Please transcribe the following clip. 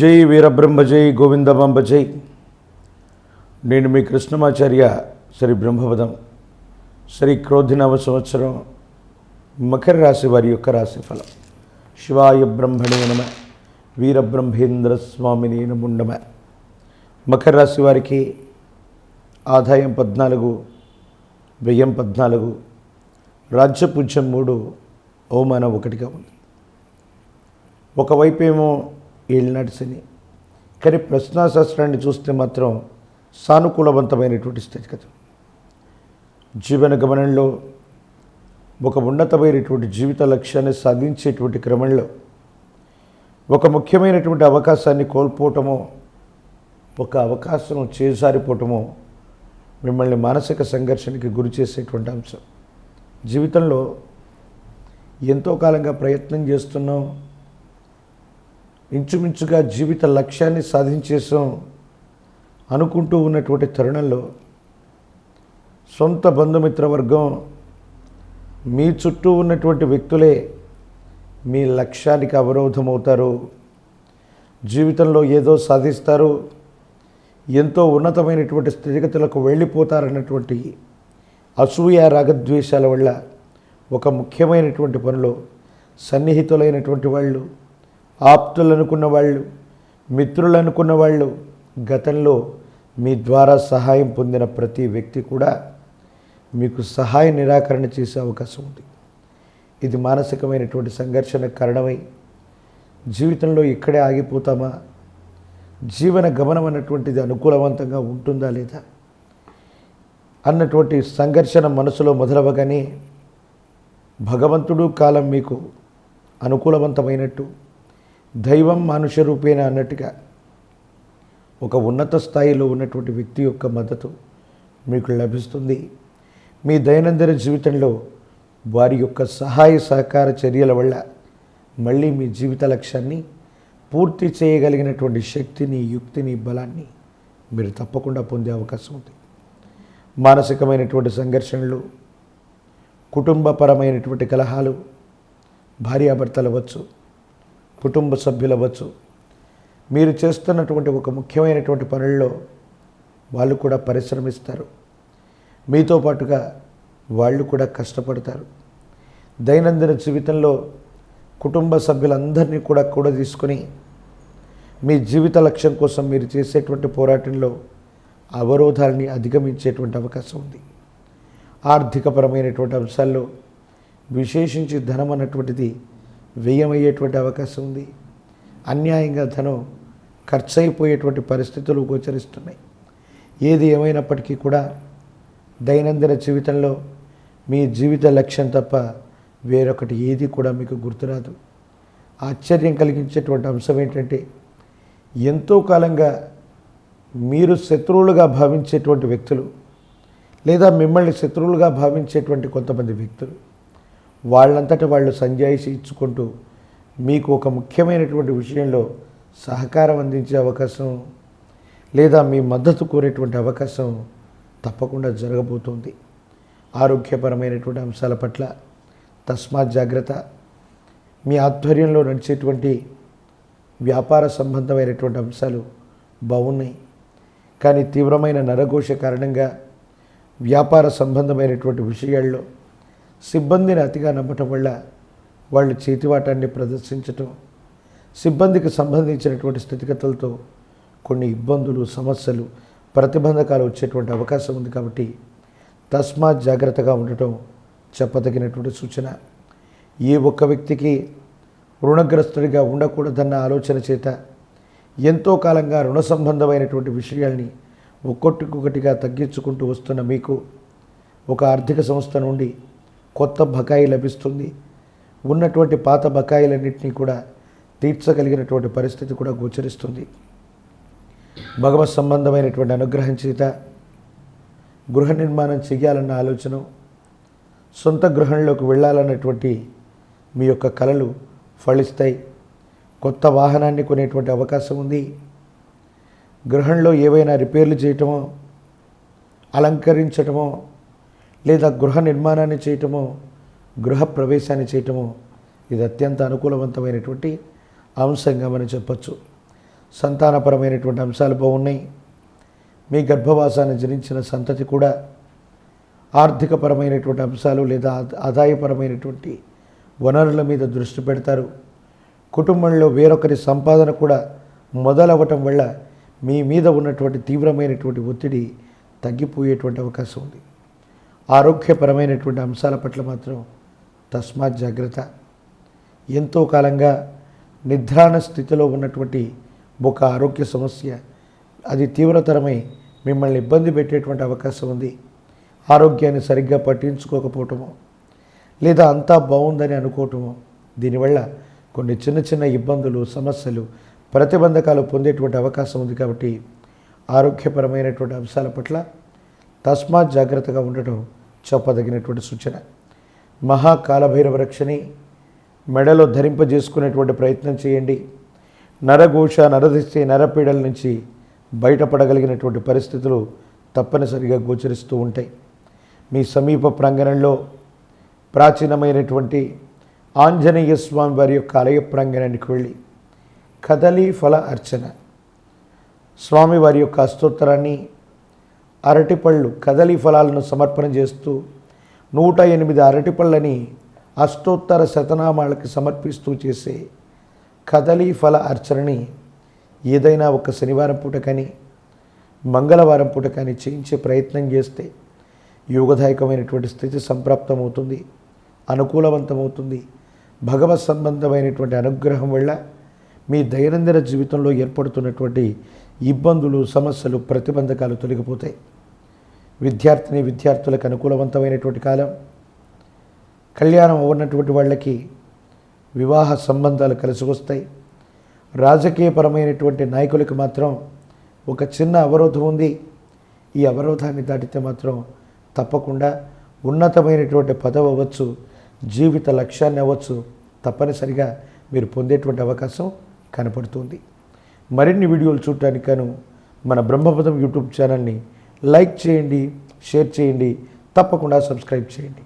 జై వీరబ్రహ్మ జై గోవిందమాంబ జై. నేను మీ కృష్ణమాచార్య శ్రీ బ్రహ్మపదం శ్రీ క్రోధినవ సంవత్సరం మకర రాశి వారి యొక్క రాశి ఫలం శివాయ బ్రహ్మణే నమ వీరబ్రహ్మేంద్ర స్వామిని నముండమ మకర రాశి వారికి ఆదాయం పద్నాలుగు వ్యయం పద్నాలుగు రాజ్యపూజ్యం మూడు అవమానం ఒకటిగా ఉంది. ఒకవైపు ఏమో ఏలినాటి శని. కానీ ప్రశ్నాశాస్త్రాన్ని చూస్తే మాత్రం సానుకూలవంతమైనటువంటి స్థితిగతి జీవన గమనంలో ఒక ఉన్నతమైనటువంటి జీవిత లక్ష్యాన్ని సాధించేటువంటి క్రమంలో ఒక ముఖ్యమైనటువంటి అవకాశాన్ని కోల్పోవటమో ఒక అవకాశం చేజారిపోవటమో మిమ్మల్ని మానసిక సంఘర్షణకి గురి చేసేటువంటి అంశం. జీవితంలో ఎంతో కాలంగా ప్రయత్నం చేస్తున్నాం. ఇంచుమించుగా జీవిత లక్ష్యాన్ని సాధించేసాం అనుకుంటూ ఉన్నటువంటి తరుణంలో సొంత బంధుమిత్ర వర్గం మీ చుట్టూ ఉన్నటువంటి వ్యక్తులే మీ లక్ష్యానికి అవరోధమవుతారు. జీవితంలో ఏదో సాధిస్తారు ఎంతో ఉన్నతమైనటువంటి స్థితిగతులకు వెళ్ళిపోతారన్నటువంటి అసూయ రాగద్వేషాల వల్ల ఒక ముఖ్యమైనటువంటి పనిలో సన్నిహితులైనటువంటి వాళ్ళు ఆప్తులు అనుకున్న వాళ్ళు మిత్రులు అనుకున్న వాళ్ళు గతంలో మీ ద్వారా సహాయం పొందిన ప్రతి వ్యక్తి కూడా మీకు సహాయ నిరాకరణ చేసే అవకాశం ఉంది. ఇది మానసికమైనటువంటి సంఘర్షణకు కారణమై జీవితంలో ఇక్కడే ఆగిపోతామా? జీవన గమనం అన్నటువంటిది అనుకూలవంతంగా ఉంటుందా లేదా? అన్నటువంటి సంఘర్షణ మనసులో మొదలవగానే భగవంతుడు కాలం మీకు అనుకూలవంతమైనట్టు దైవం మనుష్య రూపేణ అన్నట్టుగా ఒక ఉన్నత స్థాయిలో ఉన్నటువంటి వ్యక్తి యొక్క మద్దతు మీకు లభిస్తుంది. మీ దైనందిన జీవితంలో వారి యొక్క సహాయ సహకార చర్యల వల్ల మళ్ళీ మీ జీవిత లక్ష్యాన్ని పూర్తి చేయగలిగినటువంటి శక్తిని యుక్తిని బలాన్ని మీరు తప్పకుండా పొందే అవకాశం ఉంది. మానసికమైనటువంటి సంఘర్షణలు కుటుంబపరమైనటువంటి కలహాలు భార్యాభర్తలు వచ్చు కుటుంబ సభ్యులు అవ్వచ్చు. మీరు చేస్తున్నటువంటి ఒక ముఖ్యమైనటువంటి పనుల్లో వాళ్ళు కూడా పరిశ్రమిస్తారు. మీతో పాటుగా వాళ్ళు కూడా కష్టపడతారు. దైనందిన జీవితంలో కుటుంబ సభ్యులందరినీ కూడా కూడా తీసుకొని మీ జీవిత లక్ష్యం కోసం మీరు చేసేటువంటి పోరాటంలో అవరోధాలని అధిగమించేటువంటి అవకాశం ఉంది. ఆర్థికపరమైనటువంటి అంశాల్లో విశేషించి ధనం అన్నటువంటిది వ్యయమయ్యేటువంటి అవకాశం ఉంది. అన్యాయంగా ధనం ఖర్చు అయిపోయేటువంటి పరిస్థితులు గోచరిస్తున్నాయి. ఏది ఏమైనప్పటికీ కూడా దైనందిన జీవితంలో మీ జీవిత లక్ష్యం తప్ప వేరొకటి ఏది కూడా మీకు గుర్తురాదు. ఆశ్చర్యం కలిగించేటువంటి అంశం ఏంటంటే ఎంతో కాలంగా మీరు శత్రువులుగా భావించేటువంటి వ్యక్తులు లేదా మిమ్మల్ని శత్రువులుగా భావించేటువంటి కొంతమంది వ్యక్తులు వాళ్ళంతట వాళ్ళు సంజాయిషి ఇచ్చుకుంటూ మీకు ఒక ముఖ్యమైనటువంటి విషయంలో సహకారం అందించే అవకాశం లేదా మీ మద్దతు కోరేటువంటి అవకాశం తప్పకుండా జరగబోతోంది. ఆరోగ్యపరమైనటువంటి అంశాల పట్ల తస్మాత్ జాగ్రత్త. మీ ఆధ్వర్యంలో నడిచేటువంటి వ్యాపార సంబంధమైనటువంటి అంశాలు బాగున్నాయి. కానీ తీవ్రమైన నరఘోష కారణంగా వ్యాపార సంబంధమైనటువంటి విషయాల్లో సిబ్బందిని అతిగా నమ్మటం వల్ల వాళ్ళు చేతివాటాన్ని ప్రదర్శించటం సిబ్బందికి సంబంధించినటువంటి స్థితిగతులతో కొన్ని ఇబ్బందులు సమస్యలు ప్రతిబంధకాలు వచ్చేటువంటి అవకాశం ఉంది కాబట్టి తస్మాత్ జాగ్రత్తగా ఉండటం చెప్పదగినటువంటి సూచన. ఏ ఒక్క వ్యక్తికి రుణగ్రస్తుడిగా ఉండకూడదన్న ఆలోచన చేత ఎంతో కాలంగా రుణ సంబంధమైనటువంటి విషయాల్ని ఒక్కొక్కటిగా తగ్గించుకుంటూ వస్తున్న మీకు ఒక ఆర్థిక సంస్థ నుండి కొత్త బకాయి లభిస్తుంది. ఉన్నటువంటి పాత బకాయిలన్నింటినీ కూడా తీర్చగలిగినటువంటి పరిస్థితి కూడా గోచరిస్తుంది. భగవత్ సంబంధమైనటువంటి అనుగ్రహం చేత గృహ నిర్మాణం చేయాలన్న ఆలోచన సొంత గృహంలోకి వెళ్ళాలన్నటువంటి మీ యొక్క కలలు ఫలిస్తాయి. కొత్త వాహనాన్ని కొనేటువంటి అవకాశం ఉంది. గృహంలో ఏవైనా రిపేర్లు చేయటమో అలంకరించటమో లేదా గృహ నిర్మాణాన్ని చేయటమో గృహ ప్రవేశాన్ని చేయటమో ఇది అత్యంత అనుకూలవంతమైనటువంటి అంశంగా మనం చెప్పచ్చు. సంతానపరమైనటువంటి అంశాలు బాగున్నాయి. మీ గర్భవాసాన్ని జరించిన సంతతి కూడా ఆర్థికపరమైనటువంటి అంశాలు లేదా ఆదాయపరమైనటువంటి వనరుల మీద దృష్టి పెడతారు. కుటుంబంలో వేరొకరి సంపాదన కూడా మొదలవ్వటం వల్ల మీ మీద ఉన్నటువంటి తీవ్రమైనటువంటి ఒత్తిడి తగ్గిపోయేటువంటి అవకాశం ఉంది. ఆరోగ్యపరమైనటువంటి అంశాల పట్ల మాత్రం తస్మాత్ జాగ్రత్త. ఎంతో కాలంగా నిద్రాణ స్థితిలో ఉన్నటువంటి ఒక ఆరోగ్య సమస్య అది తీవ్రతరమై మిమ్మల్ని ఇబ్బంది పెట్టేటువంటి అవకాశం ఉంది. ఆరోగ్యాన్ని సరిగ్గా పట్టించుకోకపోవటము లేదా అంతా బాగుందని అనుకోవటము దీనివల్ల కొన్ని చిన్న చిన్న ఇబ్బందులు సమస్యలు ప్రతిబంధకాలు పొందేటువంటి అవకాశం ఉంది కాబట్టి ఆరోగ్యపరమైనటువంటి అంశాల పట్ల తస్మాత్ జాగ్రత్తగా ఉండటం చెప్పదగినటువంటి సూచన. మహాకాలభైరవ రక్షని మెడలో ధరింపజేసుకునేటువంటి ప్రయత్నం చేయండి. నరఘోష నరదిష్టి నరపీడల నుంచి బయటపడగలిగినటువంటి పరిస్థితులు తప్పనిసరిగా గోచరిస్తూ ఉంటాయి. మీ సమీప ప్రాంగణంలో ప్రాచీనమైనటువంటి ఆంజనేయ స్వామి వారి యొక్క ఆలయ ప్రాంగణానికి వెళ్ళి కదలి ఫల అర్చన. స్వామి వారి యొక్క అస్తోత్తరాన్ని అరటిపళ్ళు కదలి ఫలాలను సమర్పణ చేస్తూ నూట ఎనిమిది అరటిపళ్ళని అష్టోత్తర శతనామాలకి సమర్పిస్తూ చేసే కదలి ఫల అర్చనని ఏదైనా ఒక శనివారం పూట కానీ మంగళవారం పూట కానీ చేయించే ప్రయత్నం చేస్తే యోగదాయకమైనటువంటి స్థితి సంప్రాప్తమవుతుంది అనుకూలవంతమవుతుంది. భగవత్ సంబంధమైనటువంటి అనుగ్రహం వల్ల మీ దైనందిన జీవితంలో ఏర్పడుతున్నటువంటి ఇబ్బందులు సమస్యలు ప్రతిబంధకాలు తొలగిపోతాయి. విద్యార్థిని విద్యార్థులకు అనుకూలవంతమైనటువంటి కాలం. కళ్యాణం అవ్వనటువంటి వాళ్ళకి వివాహ సంబంధాలు కలిసి వస్తాయి రాజకీయపరమైనటువంటి నాయకులకు మాత్రం ఒక చిన్న అవరోధం ఉంది. ఈ అవరోధాన్ని దాటితే మాత్రం తప్పకుండా ఉన్నతమైనటువంటి పదవి అవ్వచ్చు జీవిత లక్ష్యాన్ని అవ్వచ్చు తప్పనిసరిగా మీరు పొందేటువంటి అవకాశం కనపడుతుంది. మరిన్ని వీడియోలు చూడటానికి గాను మన బ్రహ్మపదం యూట్యూబ్ ఛానల్ని లైక్ చేయండి షేర్ చేయండి తప్పకుండా సబ్స్క్రైబ్ చేయండి.